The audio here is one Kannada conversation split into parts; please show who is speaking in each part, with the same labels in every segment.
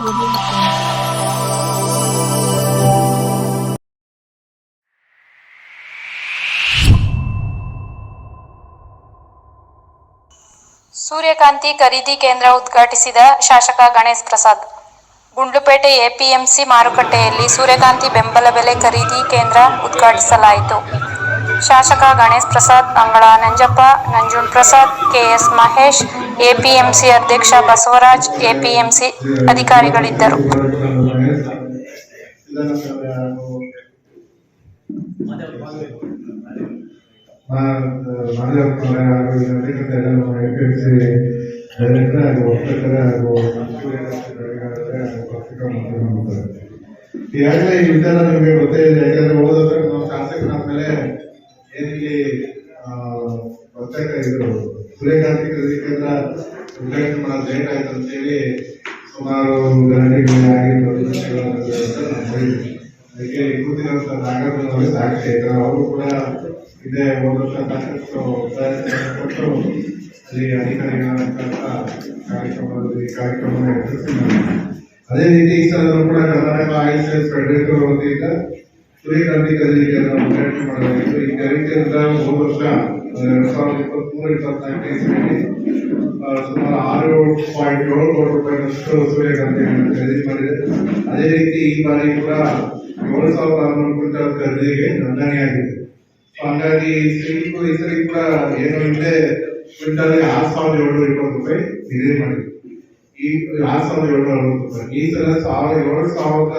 Speaker 1: ಸೂರ್ಯಕಾಂತಿ ಖರೀದಿ ಕೇಂದ್ರ ಉದ್ಘಾಟಿಸಿದ ಶಾಸಕ ಗಣೇಶ್ ಪ್ರಸಾದ್. ಗುಂಡ್ಲುಪೇಟೆ ಎಪಿಎಂಸಿ ಮಾರುಕಟ್ಟೆಯಲ್ಲಿ ಸೂರ್ಯಕಾಂತಿ ಬೆಂಬಲ ಬೆಲೆ ಖರೀದಿ ಕೇಂದ್ರ ಉದ್ಘಾಟಿಸಲಾಯಿತು. ಶಾಸಕ ಗಣೇಶ್ ಪ್ರಸಾದ್, ಅಂಗಳ ನಂಜಪ್ಪ, ನಂಜುನ್ ಪ್ರಸಾದ್, ಕೆಎಸ್ ಮಹೇಶ್, ಎಪಿಎಂಸಿ ಅಧ್ಯಕ್ಷ ಬಸವರಾಜ್, ಎಪಿಎಂಸಿ ಅಧಿಕಾರಿಗಳಿದ್ದರು.
Speaker 2: ಈಗಾಗಲೇ ಈ ವಿಚಾರ ನಿಮಗೆ ಗೊತ್ತೇ ಇದೆ ಯಾಕಂದ್ರೆ ಹೋದ್ರೆ ಉದ್ಘಾಟನೆ ಮಾಡೋದು ಲೇಟ್ ಆಯ್ತು ಅಂತೇಳಿ ಸುಮಾರು ಗಂಟೆಗಳಾಗಿ ಅದಕ್ಕೆ ಕೂತಿರುವಂತ ನಾಗರದಲ್ಲಿ ಸಾಕ್ಷಿ ಇದ್ದಾರೆ ಅವರು ಕೂಡ ಇದೇ ವರ್ಷ ಸಾಕಷ್ಟು ಕೊಟ್ಟು ಅಲ್ಲಿ ಅಧಿಕಾರಿಗಳ ಕಾರ್ಯಕ್ರಮದಲ್ಲಿ ಕಾರ್ಯಕ್ರಮ ಯಶಸ್ವಿ. ಅದೇ ರೀತಿ ಈ ಕೂಡ ಕರ್ನಾಟಕ ಸೇಲ್ಸ್ ಫೆಡರೇಷನ್ ವತಿಯಿಂದ ಸೂರ್ಯಕಾಂತಿ ಕೇಂದ್ರ ಮಾಡಲಾಗಿತ್ತು ಈ ಕಲಿಕೆಯಿಂದ ಹೋದ ವರ್ಷ ಎರಡ್ ಸಾವಿರದ ಇಪ್ಪತ್ಮೂರು ಇಪ್ಪತ್ನಾಲ್ಕನೇ ಇಸ್ವಿಯಲ್ಲಿ ಸುಮಾರು ಆರು ಪಾಯಿಂಟ್ ಏಳು ಕೋಟಿ ರೂಪಾಯಿನಷ್ಟು ಸೂರ್ಯಕಾಂತಿಯನ್ನು ಖರೀದಿ ಮಾಡಿದೆ. ಅದೇ ರೀತಿ ಈ ಬಾರಿ ಕೂಡ ಏಳು ಸಾವಿರದ ಆರುನೂರು ಕ್ವಿಂಟಲ್ ಖರೀದಿಗೆ ನೋಂದಣಿಯಾಗಿದೆ. ಹಾಗಾಗಿ ಹಂಗಾಗಿ ಸಿಲ್ಕು ಈ ಸರಿ ಕೂಡ ಏನು ಇದೆ ಕ್ವಿಂಟಲ್ ಆರು ಸಾವಿರದ ಏಳ್ನೂರ ಇಪ್ಪತ್ತು ರೂಪಾಯಿ ಖರೀದಿ ಮಾಡಿದೆ. ಈ ಆರು ಸಾವಿರದ ಏಳ್ನೂರ ಅರವತ್ತು ರೂಪಾಯಿ. ಈ ಸಲ ಸಾವಿರ ಏಳು ಸಾವಿರದ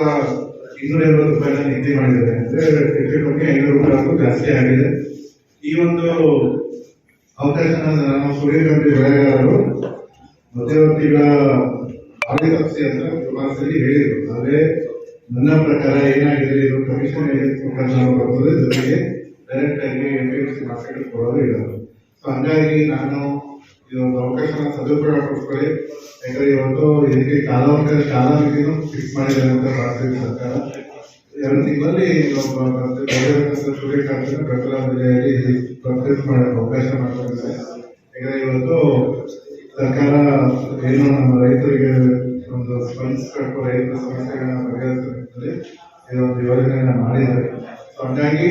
Speaker 2: ಇನ್ನೂರ ಎಂಬತ್ತು ರೂಪಾಯಿನ ನಿಗದಿ ಮಾಡಿದ್ದಾರೆ. ಅಂದ್ರೆ ಟಿಕೆಟ್ ಬಗ್ಗೆ ಐನೂರು ರೂಪಾಯಿ ಜಾಸ್ತಿ ಆಗಿದೆ. ಈ ಒಂದು ಅವಕಾಶ ನಮ್ಮ ಸೂರ್ಯಕಾಂತಿ ಬೆಳೆಗಾರರು ಮಧ್ಯವರ್ತಿಗಳ ಆದಿಪಕ್ಷಿ ಅಂತ ಪ್ರವಾಸದಲ್ಲಿ ಹೇಳಿದರು. ಆದರೆ ನನ್ನ ಪ್ರಕಾರ ಏನಾಗಿದೆ, ಇದು ಕಮಿಷನ್ ಮುಖಾಂತರ ಬರ್ತದೆ ಜೊತೆಗೆ ಡೈರೆಕ್ಟ್ ಆಗಿ ಮಾರ್ಕೆಟ್ ಕೊಡೋದು ಇಲ್ಲ ಸೊ ಹಂಗಾಗಿ ನಾನು ಈ ಅವಕಾಶ ಸದುಪಯೋಗ ಪಡಿಸ್ಕೊಳ್ಳಿ ಯಾಕಂದ್ರೆ ಇವತ್ತು ಇದಕ್ಕೆ ಕಾಲಾವಕಾಶ ಕಾಲಾಮಿತಿನೂ ಫಿಕ್ಸ್ ಮಾಡಿದ್ದಾರೆ ಅಂತ ಮಾಡ್ತೀವಿ ಸರ್ಕಾರ. ಎರಡು ತಿಂಗಳಲ್ಲಿ ಸೂರ್ಯಕಾಂತ ಮತ್ತೆ ಜಿಲ್ಲೆಯಲ್ಲಿ ಪರ್ಚೇಸ್ ಮಾಡಕ್ಕೆ ಅವಕಾಶ ಮಾಡಿಕೊಟ್ಟಿದ್ದಾರೆ. ಯಾಕಂದ್ರೆ ಇವತ್ತು ಸರ್ಕಾರ ಏನು ನಮ್ಮ ರೈತರಿಗೆ ಒಂದು ಸ್ಪಂದಿಸಬೇಕು ರೈತರ ಸಮಸ್ಯೆಗಳನ್ನ ಬಗೆಹರಿಸಬೇಕಂತೇಳಿ ಇದೊಂದು ಯೋಜನೆಯನ್ನ ಮಾಡಿದ್ದಾರೆ. ಹಂಗಾಗಿ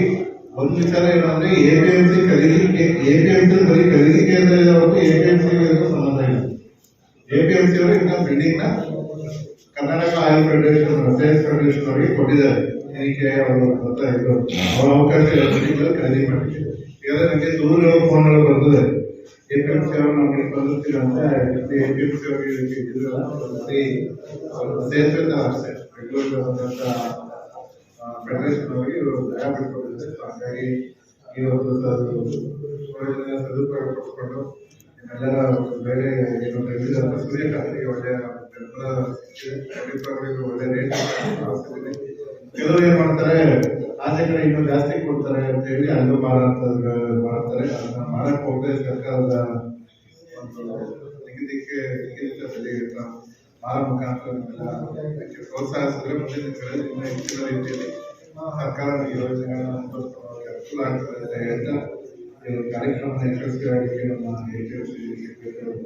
Speaker 2: ಒಂದು ವಿಚಾರ ಏನಂದ್ರೆ ಎಪಿಎಂಸಿ ಎಂ ಸಿ ಬರೀ ಖರೀದಿ ಕೇಂದ್ರ ಇದೆ ಹೊರತು ಎಪಿಎಂಸಿ ಸಂಬಂಧ ಇಲ್ಲ. ಎಪಿಎಂಸಿ ಅವರು ಇನ್ನ ಬಿಲ್ಡಿಂಗ್ನ Karnataka oil federation sales federation ಅವರಿಗೆ ಕೊಟ್ಟಿದ್ದಾರೆ. ಏನಕ್ಕೆ ಅವರು ಗೊತ್ತಾ ಇದು ಅವರ ಅವಕಾಶ ಖರೀದಿ ಮಾಡಿದ್ರು. ಈಗ ನನಗೆ ಫೋನ್ ಫೋನ್ಗಳು ಬರ್ತದೆ. ಎಪಿಎಂಸಿ ಅವರು ನಮಗೆ ಬಂದಿರ್ತೀರ ಅಂತ ಎಪಿಎಂಸಿ ಅವರಿಗೆ ಇದ್ರಲ್ಲ ಫೆಡರೇಷನ್ ಬೆಂಗಳೂರು ಫೆಡರೇಷನ್ ಹೋಗಿ ಇವರು ದಯ ಮಾಡಿಕೊಂಡಿದ್ದಾರೆ ಹಾಗಾಗಿ ಹಾಗಾಗಿ ಒಂದು ಪ್ರಯೋಜನ ಸದುಪಯೋಗ ಪಡಿಸ್ಕೊಂಡು ಎಲ್ಲರ ಬೇರೆ ಏನು ಸೂರ್ಯಕಾಂತಿಗೆ ಒಳ್ಳೆಯ ಬೆಂಬಲ ಸಿಕ್ಕಿದೆ. ಖಂಡಿತವಾಗ್ಲೂ ಒಳ್ಳೆ ರೇಟ್. ಕೆಲವರು ಏನ್ ಮಾಡ್ತಾರೆ, ಆಚೆ ಕಡೆ ಇನ್ನೂ ಜಾಸ್ತಿ ಕೊಡ್ತಾರೆ ಅಂತ ಹೇಳಿ ಅಲ್ಲೂ ಮಾರಾಟ ಮಾಡ್ತಾರೆ ಅದನ್ನ ಮಾಡಕ್ ಹೋಗದೆ ಸರ್ಕಾರದ ಒಂದು ನಿಗದಿಕ್ಕೆ ನಿಗದಿತದಲ್ಲಿ ಮಾರ ಮುಖಾಂತರ ಪ್ರೋತ್ಸಾಹಿಸಿದ್ರೆ ಮುಂದಿನ ಕಡೆ ಇನ್ನೂ ಹೆಚ್ಚಿನ ರೀತಿಯಲ್ಲಿ ಸರ್ಕಾರ ಈ ಯೋಜನೆಗಳನ್ನ ಅನುಸರಿಸ್ಕೊಳ್ಳೋಕೆ ಅನುಕೂಲ ಆಗ್ತದೆ ಅಂತ ಹೇಳ್ತಾ ಈ ಒಂದು ಕಾರ್ಯಕ್ರಮದ ಯಶಸ್ವಿಯಾಗಿ ನಮ್ಮ ಎಪಿಎಂಸಿ ಧನ್ಯವಾದ